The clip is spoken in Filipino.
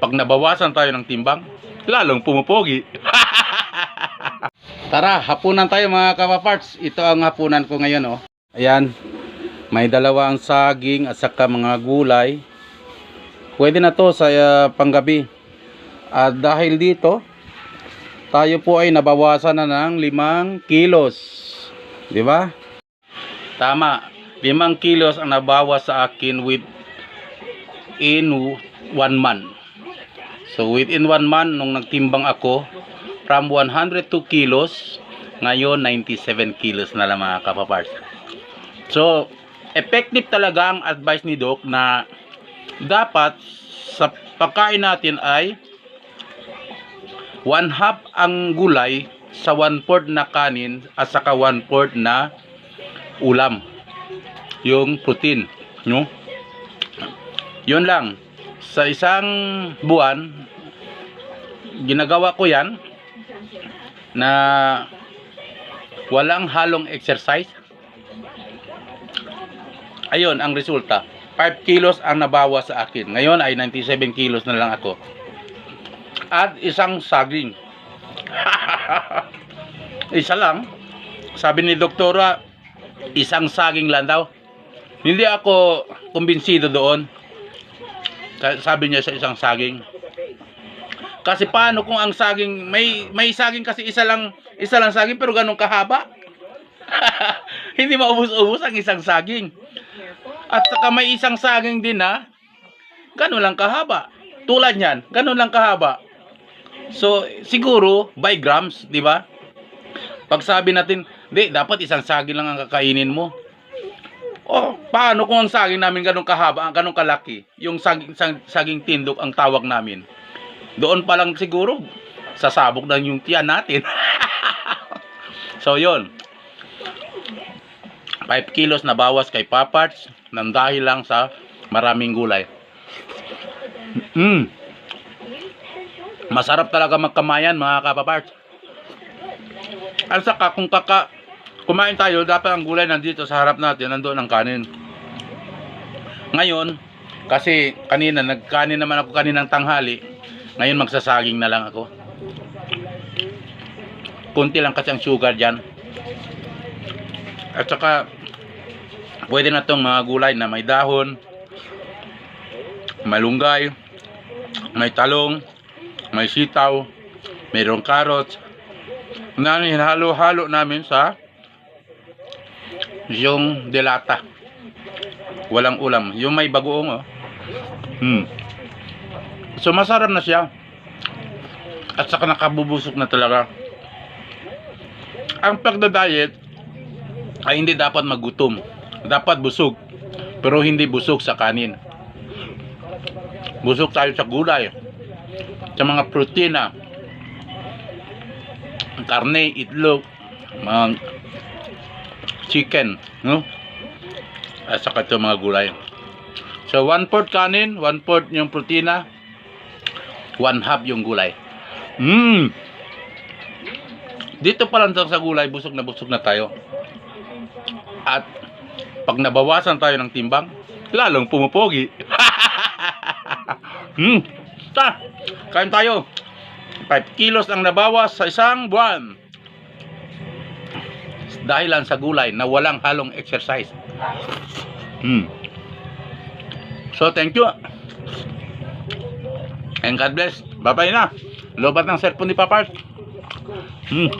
pag nabawasan tayo ng timbang, lalong pumupogi. Tara, hapunan tayo mga kapaparts. Ito ang hapunan ko ngayon, oh. Ayan, may dalawang saging at saka mga gulay. Pwede na to sa uh, panggabi. At dahil dito, tayo po ay nabawasan na ng 5 kilos. Di ba? Tama. 5 kilos ang nabawas sa akin with in one month. So within one month nung nagtimbang ako from 102 kilos ngayon 97 kilos na lang mga kapapars. So effective talaga ang advice ni Doc na dapat sa pagkain natin ay one half ang gulay sa one fourth na kanin at saka one fourth na ulam. Yung protein no? Yun lang sa isang buwan ginagawa ko yan na walang halong exercise. Ayun ang resulta. 5 kilos ang nabawas sa akin. Ngayon ay 97 kilos na lang ako. At isang saging. Isa lang. Sabi ni doktora isang saging lang daw. Hindi ako kumbinsido doon sabi niya sa isang saging. Kasi paano kung ang saging may may saging kasi isa lang isa lang saging pero ganun kahaba? Hindi maubos-ubos ang isang saging. At saka may isang saging din na ganun lang kahaba. Tulad niyan ganun lang kahaba. So siguro by grams di ba? Pag sabi natin di dapat isang saging lang ang kakainin mo Oh, paano kung ang saging namin ganun kahaba, ganun kalaki? Yung saging, sag- saging tindok ang tawag namin. Doon pa lang siguro, sasabog na yung tiyan natin. so, yon 5 kilos na bawas kay Paparts nang dahil lang sa maraming gulay. Mm. Masarap talaga magkamayan mga kapaparts. At saka kung kaka kumain tayo, dapat ang gulay nandito sa harap natin, nandoon ang kanin. Ngayon, kasi kanina, nagkanin naman ako kaninang tanghali, ngayon magsasaging na lang ako. Kunti lang kasi ang sugar dyan. At saka, pwede na tong mga gulay na may dahon, malunggay, may talong, may sitaw, mayroong carrots, na hinalo-halo namin sa yung delata. Walang ulam. Yung may bagoong oh. Hmm. So masarap na siya. At saka nakabubusok na talaga. Ang pagda-diet ay hindi dapat magutom. Dapat busog. Pero hindi busog sa kanin. Busog tayo sa gulay. Sa mga protina. Karne, itlog, mga chicken, no? At saka ito mga gulay. So, one fourth kanin, one fourth yung protina, one half yung gulay. Mmm! Dito pa lang sa gulay, busog na busog na tayo. At pag nabawasan tayo ng timbang, lalong pumupogi. hmm! Ta! Kain tayo. 5 kilos ang nabawas sa isang buwan dahilan sa gulay na walang halong exercise. Hmm. So, thank you. And God bless. Bye-bye na. Lobat ng cellphone ni Papa. Hmm.